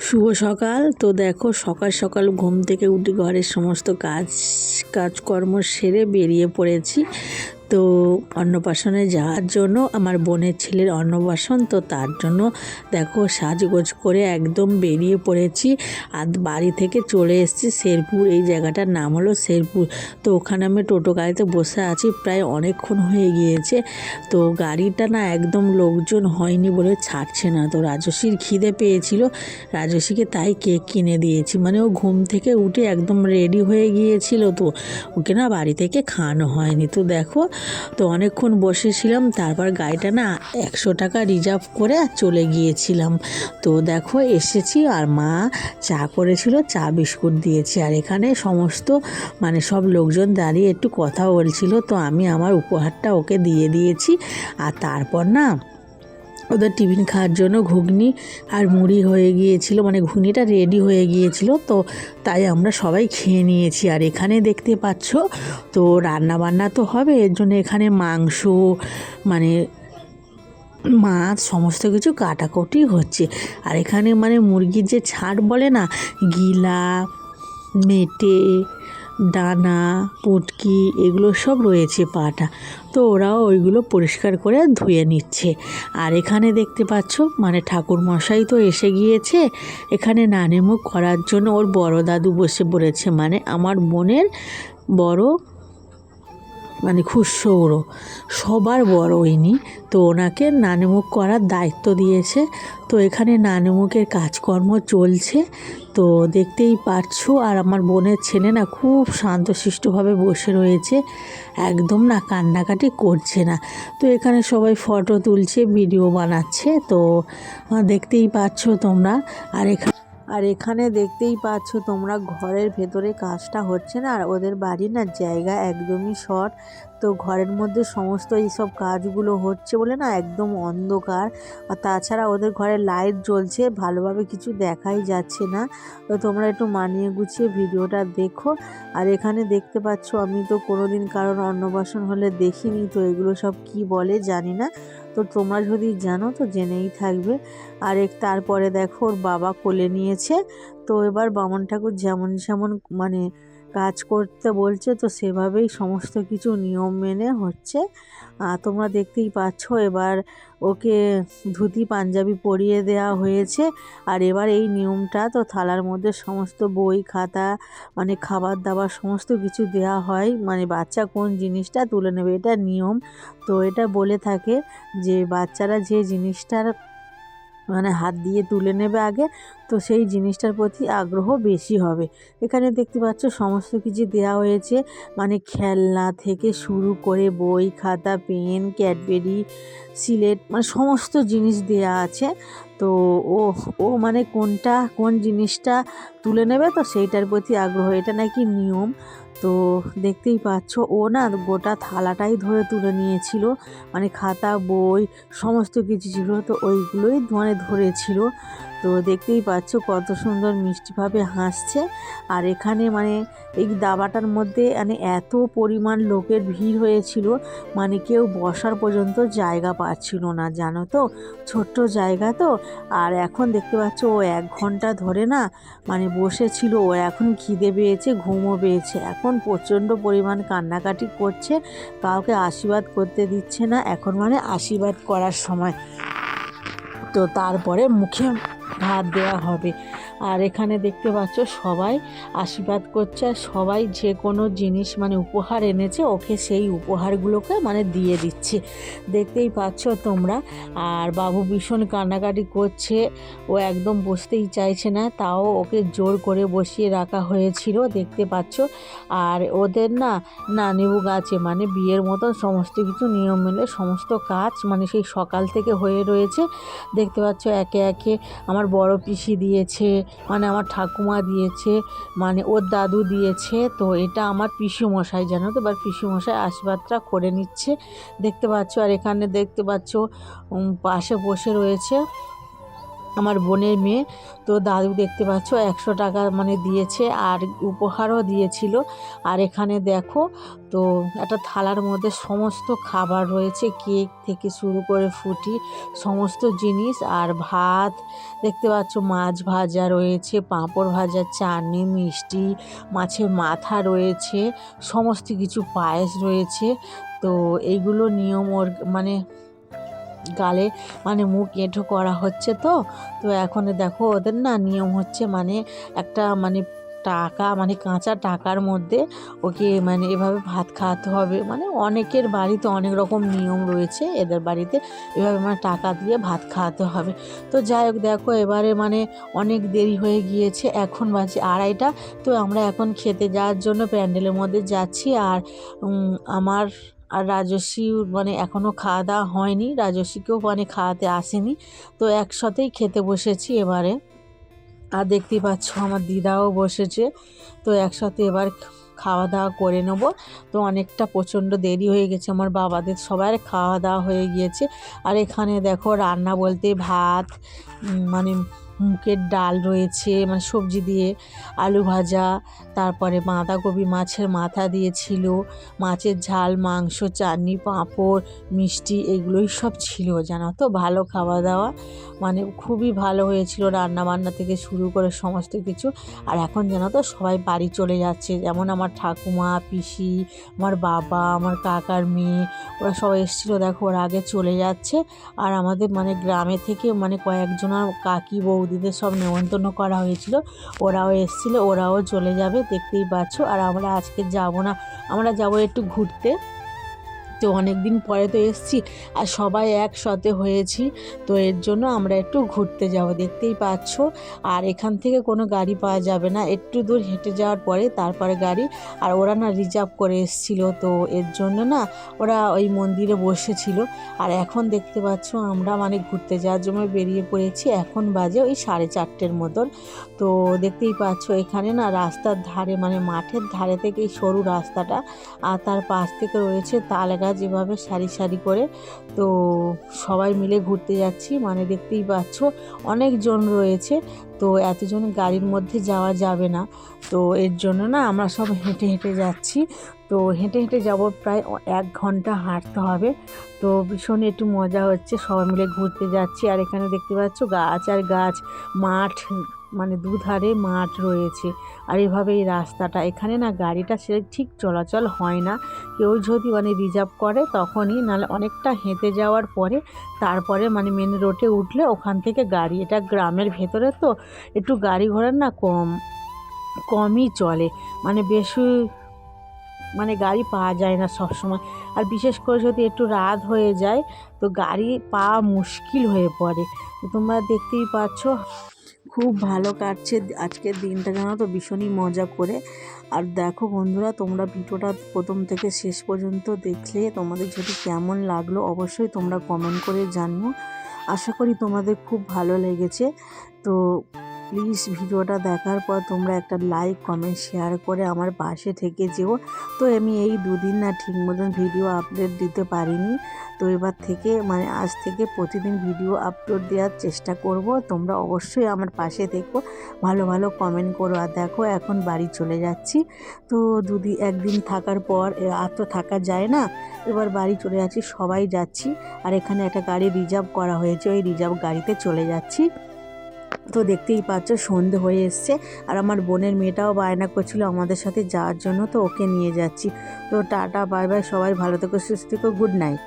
শুভ সকাল। তো দেখো, সকাল সকাল ঘুম থেকে উঠে ঘরের সমস্ত কাজ, কাজকর্ম সেরে বেরিয়ে পড়েছি। তো অন্নপ্রাশনে যাওয়ার জন্য আমার বোনের ছেলের অন্নপ্রাশন, তো তার জন্য দেখো সাজগোজ করে একদম বেরিয়ে পড়েছি। আর বাড়ি থেকে চলে এসেছি শেরপুর, এই জায়গাটার নাম হলো শেরপুর। তো ওখানে আমি টোটো গাড়িতে বসে আছি, প্রায় অনেকক্ষণ হয়ে গিয়েছে। তো গাড়িটা না একদম লোকজন হয়নি বলে ছাড়ছে না। তো রাজস্বীর খিদে পেয়েছিল রাজস্বীকে তাই কেক কিনে দিয়েছি। মানে ও ঘুম থেকে উঠে একদম রেডি হয়ে গিয়েছিল তো, ওকে না বাড়ি থেকে খাওয়ানো হয়নি। তো দেখো তো অনেকক্ষণ বসেছিলাম, তারপর গাড়িটা না একশো টাকা রিজার্ভ করে চলে গিয়েছিলাম। তো দেখো এসেছি আর মা চা করেছিল, চা বিস্কুট দিয়েছি। আর এখানে সমস্ত মানে সব লোকজন দাঁড়িয়ে একটু কথা বলছিল, তো আমি আমার উপহারটা ওকে দিয়ে দিয়েছি। আর তারপর না ওদের টিফিন খাওয়ার জন্য ঘুগনি আর মুড়ি হয়ে গিয়েছিল মানে ঘুগনিটা রেডি হয়ে গিয়েছিল, তো তাই আমরা সবাই খেয়ে নিয়েছি। আর এখানে দেখতে পাচ্ছ, তো রান্না বান্না তো হবে, এর জন্য এখানে মাংস মানে মাছ, সমস্ত কিছু কাটাকুটি হচ্ছে। আর এখানে মানে মুরগির যে ছাড় বলে না, গিলা, মেটে ডানা পুটকি এগুলো সব রয়েছে পাটা। তো ওরাও ওইগুলো পরিষ্কার করে ধুয়ে নিচ্ছে। আর এখানে দেখতে পাচ্ছ মানে ঠাকুর মশাই তো এসে গিয়েছে। এখানে নানেমুখ করার জন্য ওর বড় দাদু বসে পড়েছে। মানে আমার বোনের বড় মানে খুশৌরো সবার বড় ইনি। তো ওনাকে নানিমুখ করার দায়িত্ব দিয়েছে। তো এখানে নানিমুখের কাজকর্ম চলছে। তো দেখতেই পারছ, আর আমার বোনের ছেলে না খুব শান্তশিষ্টভাবে বসে রয়েছে। একদম না কান্নাকাটি করছে না। তো এখানে সবাই ফটো তুলছে, ভিডিও বানাচ্ছে। তো দেখতেই পাচ্ছ তোমরা। আর এখানে আর এখানে দেখতেই পাচ্ছ তোমরা ঘরের ভেতরে কাজটা হচ্ছে না, আর ওদের বাড়ির না জায়গা একদমই শর্ট। তো ঘরের মধ্যে সমস্ত এই সব কাজগুলো হচ্ছে বলে না একদম অন্ধকার। আর তাছাড়া ওদের ঘরে লাইট জ্বলছে, ভালোভাবে কিছু দেখাই যাচ্ছে না। তো তোমরা একটু মানিয়ে গুছিয়ে ভিডিওটা দেখো। আর এখানে দেখতে পাচ্ছ আমি তো কোনোদিন কারোর অন্নপ্রাশন হলে দেখিনি, তো এগুলো সব কি বলে জানি না। তো তোমরা যদি জানো তো জেনেই থাকবে। আর এক তারপরে দেখো ওর বাবা কোলে নিয়েছে। তো এবার বামন ঠাকুর যেমন যেমন মানে কাজ করতে বলছে, তো সেভাবেই সমস্ত কিছু নিয়ম মেনে হচ্ছে। আর তোমরা দেখতেই পাচ্ছ, এবার ওকে ধুতি, পাঞ্জাবি পরিয়ে দেওয়া হয়েছে। আর এবার এই নিয়মটা, তো থালার মধ্যে সমস্ত বই, খাতা মানে খাবার দাবার সমস্ত কিছু দেওয়া হয়। মানে বাচ্চা কোন জিনিসটা তুলে নেবে, এটা নিয়ম। তো এটা বলে থাকে যে, বাচ্চারা যে জিনিসটার মানে হাত দিয়ে তুলে নেবে আগে, তো সেই জিনিসটার প্রতি আগ্রহ বেশি হবে। এখানে দেখতে পাচ্ছ সমস্ত কিছু দেওয়া হয়েছে মানে খেলনা থেকে শুরু করে বই, খাতা, পেন, ক্যাডবেরি, সিলেট মানে সমস্ত জিনিস দেওয়া আছে। তো ও ও মানে কোনটা, কোন জিনিসটা তুলে নেবে, তো সেইটার প্রতি আগ্রহ। এটা নাকি নিয়ম। তো দেখতেই পাচ্ছ, ও না গোটা থালাটাই ধরে তুলে নিয়েছিল। মানে খাতা, বই, সমস্ত কিছু ছিল। তো ওইগুলোই মানে ধরেছিল। তো দেখতেই পাচ্ছ কত সুন্দর মিষ্টিভাবে হাসছে। আর এখানে মানে এই দাবাটার মধ্যে মানে এত পরিমাণ লোকের ভিড় হয়েছিল মানে কেউ বসার পর্যন্ত জায়গা পাচ্ছিল না, জানো তো? ছোট্ট জায়গা তো। আর এখন দেখতে পাচ্ছ ও এক ঘণ্টা ধরে না মানে বসেছিল, ও এখন খিদে পেয়েছে, ঘুমও পেয়েছে। এখন প্রচণ্ড পরিমাণ কান্নাকাটি করছে, কাউকে আশীর্বাদ করতে দিচ্ছে না, এখন মানে আশীর্বাদ করার সময়। তো তারপরে মুখে ভাত দেওয়া হবে। আর এখানে দেখতে পাচ্ছ সবাই আশীর্বাদ করছে আর সবাই যে কোনো জিনিস মানে উপহার এনেছে, ওকে সেই উপহারগুলোকে মানে দিয়ে দিচ্ছে। দেখতেই পাচ্ছ তোমরা। আর বাবু ভীষণ কান্নাকাটি করছে। ও একদম বসতেই চাইছে না, তাও ওকে জোর করে বসিয়ে রাখা হয়েছিল, দেখতে পাচ্ছ। আর ওদের না না নানিবু গাছে মানে বিয়ের মতন সমস্ত কিছু নিয়ম মেনে সমস্ত কাজ মানে সেই সকাল থেকে হয়ে রয়েছে। দেখতে পাচ্ছ একে একে আমার বড় পিসি দিয়েছে মানে আমার ঠাকুমা দিয়েছে মানে ওর দাদু দিয়েছে, তো এটা আমার পিসি মশাই জানো তো এবার পিসি মশাই আশীর্বাদটা করে নিচ্ছে। দেখতে পাচ্ছ, আর এখানে দেখতে পাচ্ছ পাশে বসে রয়েছে। আমার বোনের মেয়ে। তো দাদু দেখতে পাচ্ছ একশো টাকা মানে দিয়েছে আর উপহারও দিয়েছিল। আর এখানে দেখো, তো একটা থালার মধ্যে সমস্ত খাবার রয়েছে, কেক থেকে শুরু করে ফুটি, সমস্ত জিনিস। আর ভাত, দেখতে পাচ্ছ মাছ ভাজা রয়েছে, পাঁপড় ভাজা, চাটনি, মিষ্টি, মাছের মাথা রয়েছে, সমস্ত কিছু পায়েস রয়েছে। তো এইগুলো নিয়ম ওর মানে গালে মানে মুখ এঁঠো করা হচ্ছে তো। তো এখন দেখো ওদের না নিয়ম হচ্ছে মানে একটা মানে টাকা মানে কাঁচা টাকার মধ্যে ওকে মানে এভাবে ভাত খাওয়াতে হবে। মানে অনেকের বাড়িতে অনেক রকম নিয়ম রয়েছে, এদের বাড়িতে এভাবে মানে টাকা দিয়ে ভাত খাওয়াতে হবে। তো যাই হোক দেখো এবারে মানে অনেক দেরি হয়ে গিয়েছে, এখন বাজে আড়াইটা। তো আমরা এখন খেতে যাওয়ার জন্য প্যান্ডেলের মধ্যে যাচ্ছি আর আমার আর রাজস্বী মানে এখনও খাওয়া দাওয়া হয়নি, রাজস্বীকেও মানে খাওয়াতে আসেনি। তো একসাথেই খেতে বসেছি এবারে। আর দেখতেই পাচ্ছ আমার দিদাও বসেছে। তো একসাথে এবার খাওয়া দাওয়া করে নেব। তো অনেকটা প্রচণ্ড দেরি হয়ে গেছে, আমার বাবাদের সবার খাওয়া দাওয়া হয়ে গিয়েছে। আর এখানে দেখো রান্না বলতে ভাত মানে মুগের ডাল রয়েছে মানে সবজি দিয়ে আলু ভাজা, তারপরে বাঁধাকপি মাছের মাথা দিয়েছিল, মাছের ঝাল, মাংস, চাটনি, পাঁপড়, মিষ্টি এগুলোই সব ছিল, জানো তো? ভালো খাওয়া দাওয়া মানে খুবই ভালো হয়েছিল রান্না বান্না থেকে শুরু করে সমস্ত কিছু। আর এখন জানো তো, সবাই বাড়ি চলে যাচ্ছে, যেমন আমার ঠাকুমা, পিসি, আমার বাবা, আমার কাকার মেয়ে, ওরা সবাই এসেছিল, দেখো ওরা আগে চলে যাচ্ছে। আর আমাদের মানে গ্রামে থেকে মানে কয়েকজনের কাকি বৌদিদের সব নেমন্তন্ন করা হয়েছিল। ওরাও এসেছিল, ওরাও চলে যাবে, দেখতেই পাচ্ছ। আর আমরা আজকে যাব না, আমরা যাব একটু ঘুরতে। তো অনেক দিন পরে তো এসছি আর সবাই একসাথে হয়েছি। তো এর জন্য আমরা একটু ঘুরতে যাব, দেখতেই পাচ্ছ। আর এখান থেকে কোনো গাড়ি পাওয়া যাবে না। একটু দূর হেঁটে যাওয়ার পরে তারপরে গাড়ি। আর ওরা না রিজার্ভ করে এসেছিল, তো এর জন্য না ওরা ওই মন্দিরে বসেছিল। আর এখন দেখতে পাচ্ছ আমরা মানে ঘুরতে যাওয়ার জন্য বেরিয়ে পড়েছি। এখন বাজে ওই সাড়ে চারটের মতন। তো দেখতেই পাচ্ছ এখানে না রাস্তার ধারে মানে মাঠের ধারে থেকে সরু রাস্তাটা। আর তার পাশ থেকে রয়েছে তাল গাছ। এভাবে সারি সারি করে, তো সবাই মিলে ঘুরতে যাচ্ছি। মানে দেখতেই পাচ্ছ, অনেকজন রয়েছে। তো এতজন গাড়ির মধ্যে যাওয়া যাবে না। তো এর জন্য না আমরা সব হেঁটে হেঁটে যাচ্ছি। তো হেঁটে হেঁটে যাব প্রায় এক ঘণ্টা হাঁটতে হবে। তো ভীষণ একটু মজা হচ্ছে। সবাই মিলে ঘুরতে যাচ্ছি। আর এখানে দেখতে পাচ্ছ গাছ আর গাছ, মাঠ মানে দুধারে মাঠ রয়েছে। আর এভাবে এই রাস্তাটা, এখানে না গাড়িটা সে ঠিক চলাচল হয় না। কেউ যদি মানে রিজার্ভ করে তখনই, নাহলে অনেকটা হেঁটে যাওয়ার পরে তারপরে মানে মেন রোডে উঠলে ওখান থেকে গাড়ি, এটা গ্রামের ভেতরে তো, একটু গাড়ি ঘোড়ার না কম, কমই চলে। মানে বেশি মানে গাড়ি পাওয়া যায় না সব সময় আর বিশেষ করে যদি একটু রাত হয়ে যায়, তো গাড়ি পাওয়া মুশকিল হয়ে পড়ে। তোমরা দেখতেই পাচ্ছ খুব ভালো কাটছে আজকের দিনটা জানো তো? ভীষণই মজা করে। আর দেখো বন্ধুরা, তোমরা ভিডিওটা প্রথম থেকে শেষ পর্যন্ত দেখলে তোমাদের যদি কেমন লাগল অবশ্যই তোমরা কমেন্ট করে জানিও। আশা করি তোমাদের খুব ভালো লেগেছে। তো প্লিজ ভিডিওটা দেখার পর তোমরা একটা লাইক কমেন্ট শেয়ার করে আমার পাশে থেকে যেও। তো আমি এই দুদিন না ঠিক মতন ভিডিও আপলোড দিতে পারিনি। তো এবার থেকে মানে আজ থেকে প্রতিদিন ভিডিও আপলোড দেওয়ার চেষ্টা করব। তোমরা অবশ্যই আমার পাশে থেকো, ভালো ভালো কমেন্ট করো। আর দেখো, এখন বাড়ি চলে যাচ্ছি। তো দুদিন একদিন থাকার পর আর তো থাকা যায় না। এবার বাড়ি চলে যাচ্ছি, সবাই যাচ্ছি। আর এখানে একটা গাড়ি রিজার্ভ করা হয়েছে, ওই রিজার্ভ গাড়িতে চলে যাচ্ছি। তো দেখতেই পাচ্ছ সন্ধে হয়ে এসছে আর আমার বোনের মেয়েটাও বায়না করছিল আমাদের সাথে যাওয়ার জন্য, তো ওকে নিয়ে যাচ্ছি। তো টাটা, বাই বাই, সবাই ভালো থেকো, সুস্থ থেকো, গুড নাইট।